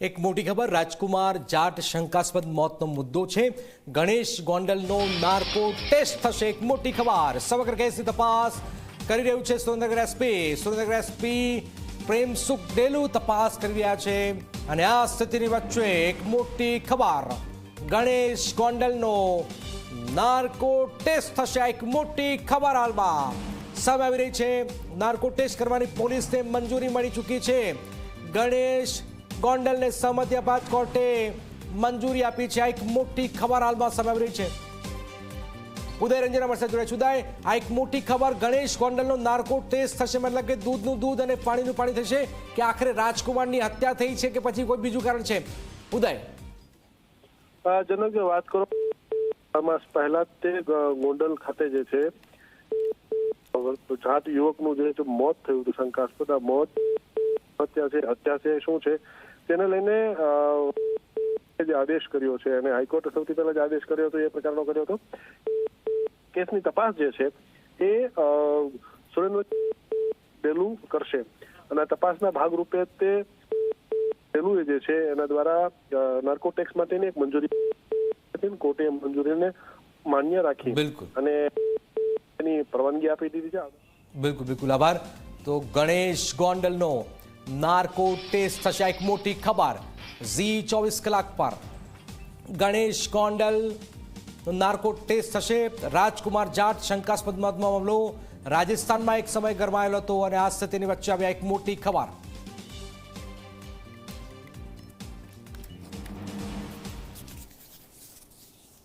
એક મોટી ખબર, રાજકુમાર જાટ શંકાસ્પદ મોતનો મુદ્દો છે. ગણેશ ગોંડલનો નાર્કો ટેસ્ટ થશે. એક મોટી ખબર, સમગ્ર કેસની તપાસ કરી રહ્યું છે સુરેન્દ્રનગર એસપી. સુરેન્દ્રનગર એસપી પ્રેમ સુખ ડેલુ તપાસ કરી રહ્યા છે. અને આ સ્થિતિની વચ્ચે એક મોટી ખબર, ગણેશ ગોંડલનો નાર્કો ટેસ્ટ થશે. એક મોટી ખબર હાલમાં સામે આવી રહી છે. નાર્કો ટેસ્ટ કરવાની પોલીસને મંજૂરી મળી ચૂકી છે. ગણેશ ગોંડલને સહમત્યા બાદ કોર્ટે મંજૂરી આપી છે. આ એક મોટી ખબર હાલમાં સામે છે. ઉદય રંજન અમારી સાથે જોડાય ઉદય, આ એક મોટી ખબર ગણેશ ગોંડલનો નાર્કો ટેસ્ટ થશે. મતલબ કે દૂધનું દૂધ અને પાણીનું પાણી થશે કે આખરે રાજકુમારની હત્યા થઈ છે કે પછી કોઈ બીજું કારણ છે? ઉદય. જનક વાત કરો માસ પહેલા તે ગોંડલ ખાતે જે છે, જાત યુવકનું જે મોત થયું હતું, શંકાસ્પદ મોત. હત્યા છે હત્યા છે, શું છે? તેને લઈને જે આદેશ કર્યો છે અને હાઈકોર્ટે સૌથી પહેલા જે આદેશ કર્યો હતો એ પ્રકારનો કર્યો હતો. કેસની તપાસ જે છે એ સુરેન્દ્ર ડેલું કરશે. અને તપાસના ભાગરૂપે તે ડેલુએ જે છે એના દ્વારા નાર્કોટેક્સ માટેની એક મંજૂરી કોર્ટે મંજૂરીને માન્ય રાખી બિલકુલ. અને એની પરવાનગી આપી દીધી છે. બિલકુલ બિલકુલ. આભાર. તો ગણેશ ગોંડલનો નાર્કો ટેસ્ટ થશે એક મોટી ખબર. ઝી ચોવીસ કલાક પર. ગણેશ ગોંડલ, નાર્કો ટેસ્ટ થશે. રાજકુમાર જાટ શંકાસ્પદ મોતનો મામલો. રાજસ્થાનમાં એક સમય ગરમાયેલો હતો અને આ સ્થિતિની વચ્ચે આવ્યા એક મોટી ખબર.